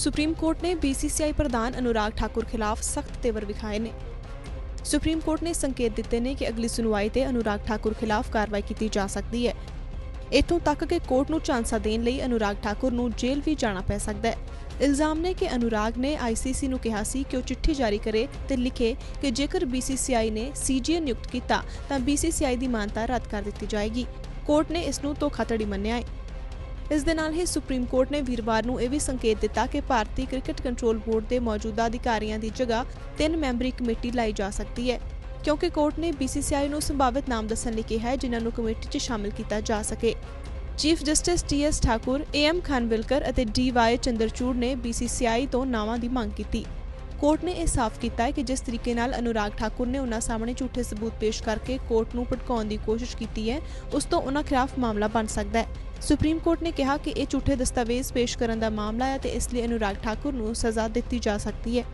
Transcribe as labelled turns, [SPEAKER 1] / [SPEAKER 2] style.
[SPEAKER 1] Supreme court ਨੇ BCCI ਪ੍ਰਧਾਨ ਅਨੁਰਾਗ ਠਾਕੁਰ ਖਿਲਾਫ ਸਖਤ ਤੇਵਰ ਵਿਖਾਏ ਨੇ। ਸੁਪਰੀਮ ਕੋਰਟ ਨੇ ਸੰਕੇਤ ਦਿੱਤੇ ਨੇ ਕਿ ਅਗਲੀ ਸੁਣਵਾਈ ਤੇ ਅਨੁਰਾਗ ਠਾਕੁਰ ਖਿਲਾਫ ਕਾਰਵਾਈ ਕੀਤੀ ਜਾ ਸਕਦੀ ਹੈ। ਇਥੋਂ ਤੱਕ ਕਿ ਕੋਰਟ ਨੂੰ ਚਾਂਸਾ ਦੇਣ ਲਈ ਅਨੁਰਾਗ ਠਾਕੁਰ ਨੂੰ ਜੇਲ੍ਹ ਵੀ ਜਾਣਾ ਪੈ ਸਕਦਾ ਹੈ। ਇਲਜ਼ਾਮ ਨੇ ਕਿ ਅਨੁਰਾਗ ਨੇ ICC ਨੂੰ ਕਿਹਾ ਸੀ ਕਿ ਉਹ ਚਿੱਠੀ ਜਾਰੀ ਕਰੇ ਤੇ ਲਿਖੇ ਕਿ ਜੇਕਰ BCCI ਨੇ CGA ਨਿਯੁਕਤ ਕੀਤਾ ਤਾਂ BCCI ਦੀ ਮਾਨਤਾ ਰੱਦ ਕਰ ਦਿੱਤੀ ਜਾਏਗੀ। ਕੋਰਟ ਨੇ ਇਸ ਨੂੰ ਧੋਖਾਧੜੀ ਮੰਨਿਆ ਹੈ। ਇਸ ਦੇ ਨਾਲ ਹੀ ਸੁਪਰੀਮ ਕੋਰਟ ਨੇ ਵੀਰਵਾਰ ਨੂੰ ਇਹ ਵੀ ਸੰਕੇਤ ਦਿੱਤਾ ਕਿ ਭਾਰਤੀ ਕ੍ਰਿਕਟ ਕੰਟਰੋਲ ਬੋਰਡ ਦੇ ਮੌਜੂਦਾ ਅਧਿਕਾਰੀਆਂ ਦੀ ਜਗ੍ਹਾ ਤਿੰਨ ਮੈਂਬਰੀ ਕਮੇਟੀ ਲਾਈ ਜਾ ਸਕਦੀ ਹੈ, ਕਿਉਂਕਿ ਕੋਰਟ ਨੇ BCCI ਨੂੰ ਸੰਭਾਵਿਤ ਨਾਮ ਦੱਸਣ ਲਈ ਕਿਹਾ ਹੈ, ਜਿਨ੍ਹਾਂ ਨੂੰ ਕਮੇਟੀ 'ਚ ਸ਼ਾਮਿਲ ਕੀਤਾ ਜਾ ਸਕੇ। Chief justice TS Thakur AM Khanwilkar ਅਤੇ ਡੀਵਾਈ ਚੰਦਰਚੂੜ ਨੇ BCCI ਤੋਂ ਨਾਵਾਂ ਦੀ ਮੰਗ ਕੀਤੀ। ਕੋਰਟ ਨੇ ਇਹ ਸਾਫ਼ ਕੀਤਾ ਹੈ ਕਿ ਜਿਸ ਤਰੀਕੇ ਨਾਲ ਅਨੁਰਾਗ ਠਾਕੁਰ ਨੇ ਉਹਨਾਂ ਸਾਹਮਣੇ ਝੂਠੇ ਸਬੂਤ ਪੇਸ਼ ਕਰਕੇ ਕੋਰਟ ਨੂੰ ਭਟਕਾਉਣ ਦੀ ਕੋਸ਼ਿਸ਼ ਕੀਤੀ ਹੈ, ਉਸ ਤੋਂ ਉਹਨਾਂ ਖਿਲਾਫ ਮਾਮਲਾ ਬਣ ਸਕਦਾ ਹੈ। ਸੁਪਰੀਮ ਕੋਰਟ ਨੇ ਕਿਹਾ ਕਿ ਇਹ ਝੂਠੇ ਦਸਤਾਵੇਜ਼ ਪੇਸ਼ ਕਰਨ ਦਾ ਮਾਮਲਾ ਹੈ ਤੇ ਇਸ ਲਈ ਅਨੁਰਾਗ ਠਾਕੁਰ ਨੂੰ ਸਜ਼ਾ ਦਿੱਤੀ ਜਾ ਸਕਦੀ ਹੈ।